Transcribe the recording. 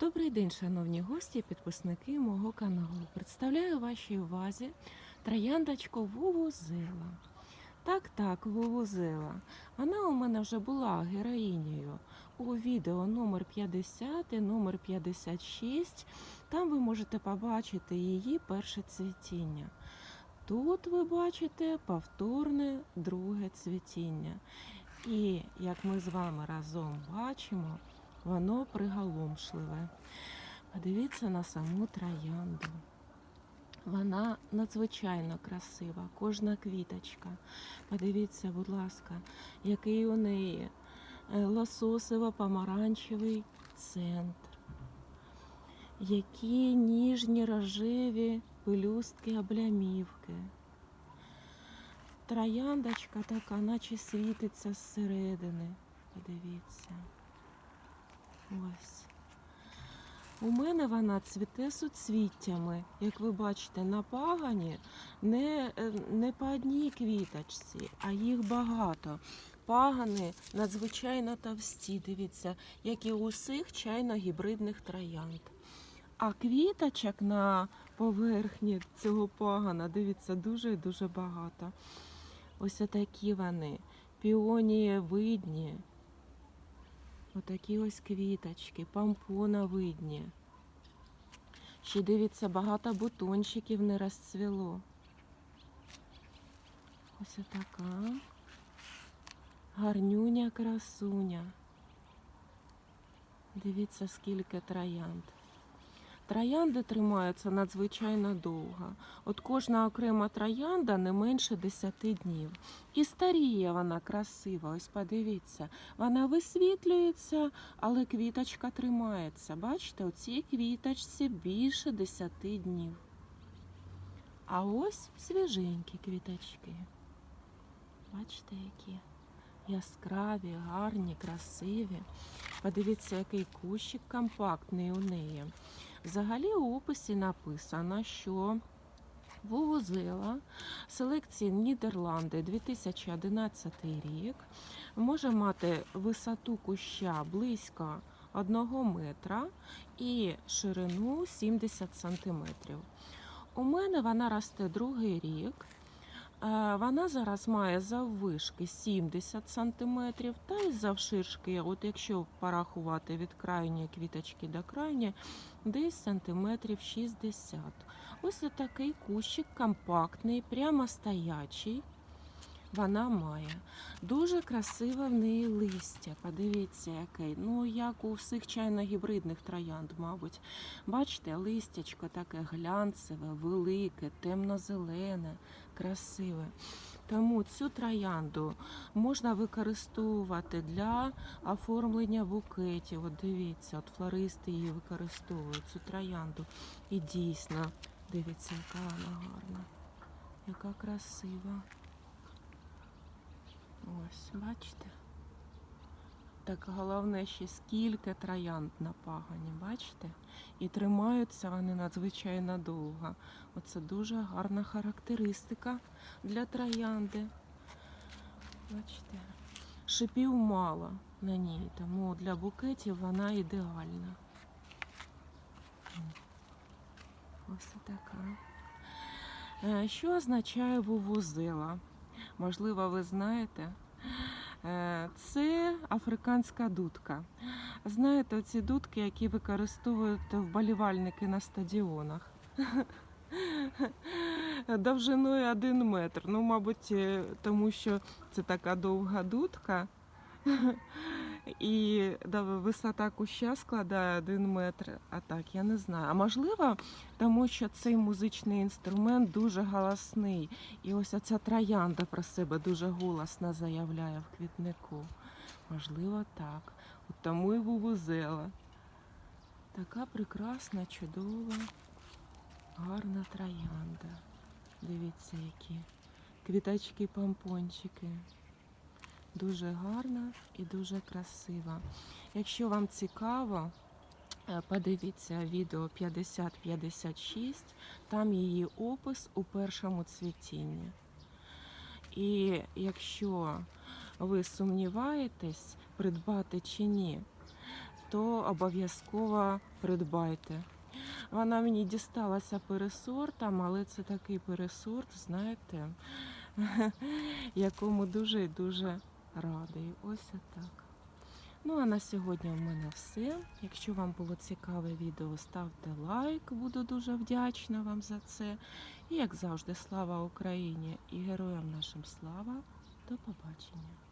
Добрий день, шановні гості підписники мого каналу. Представляю вашій увазі трояндочку Вувузела. Так, так, Вувузела. Вона у мене вже була героїнею у відео номер 50 і номер 56. Там ви можете побачити її перше цвітіння. Тут ви бачите повторне друге цвітіння. І як ми з вами разом бачимо, воно приголомшливе. Подивіться на саму троянду. Вона надзвичайно красива, кожна квіточка. Подивіться, будь ласка, який у неї е, лососово-помаранчевий центр. Які ніжні рожеві пелюстки облямівки. Трояндочка така, наче світиться зсередини. Подивіться. Ось. У мене вона цвіте суцвіттями. Як ви бачите, на пагані не, е, не по одній квіточці, а їх багато. Пагани надзвичайно товсті, дивіться, як і усіх чайно-гібридних троянд. А квіточок на поверхні цього пагана, дивіться, дуже і дуже багато. Ось такі вони, піонієвидні. Отакі ось квіточки, помпоновидні. Ще дивіться, багато бутончиків не розцвіло. Ось така гарнюня красуня. Дивіться, скільки троянд. Троянди тримаються надзвичайно довго. От кожна окрема троянда не менше 10 днів. І старіє вона красива. Ось подивіться, вона висвітлюється, але квіточка тримається. Бачите, у цій квіточці більше 10 днів. А ось свіженькі квіточки. Бачите, які яскраві, гарні, красиві. Подивіться, який кущик компактний у неї. Взагалі у описі написано, що Вувузела селекції Нідерланди 2011 рік може мати висоту куща близько 1 метра і ширину 70 см. У мене вона росте другий рік. Вона зараз має заввишки 70 см та й завширшки, от якщо порахувати від крайньої квіточки до крайньої, десь сантиметрів 60. Ось такий кущик компактний, прямо стоячий. Вона має. Дуже красиве в неї листя. Подивіться, яке. Ну, як у всіх чайно-гібридних троянд, мабуть. Бачите, листячко таке глянцеве, велике, темно-зелене, красиве. Тому цю троянду можна використовувати для оформлення букетів. От дивіться, от флористи її використовують цю троянду. І дійсно, дивіться, яка вона гарна, яка красива. Ось, бачите? Так головне ще скільки троянд на пагані, бачите? І тримаються вони надзвичайно довго. Оце дуже гарна характеристика для троянди. Бачите? Шипів мало на ній, тому для букетів вона ідеальна. Ось така. Е, Що означає вувузела? Можливо, ви знаєте. Е, Це африканська дудка. Знаєте, ці дудки, які використовують вболівальники на стадіонах. Довжиною один метр. Ну, мабуть, е, тому що це така довга дудка. І да, висота куща складає один метр. А так, я не знаю. А можливо, тому що цей музичний інструмент дуже голосний. І ось ця троянда про себе дуже голосно заявляє в квітнику. Можливо, так. От тому і вувузела. Така прекрасна, чудова, гарна троянда. Дивіться, які квіточки, помпончики. Дуже гарна і дуже красива. Якщо вам цікаво, е, подивіться відео 50-56, там її опис у першому цвітінні. І якщо ви сумніваєтесь, придбати чи ні, то обов'язково придбайте. Вона мені дісталася пересортом, але це такий пересорт, знаєте, якому дуже дуже радий. Ось так. Ну а на сьогодні в мене все. Якщо вам було цікаве відео, ставте лайк, буду дуже вдячна вам за це. І як завжди, слава Україні і героям нашим слава. До побачення.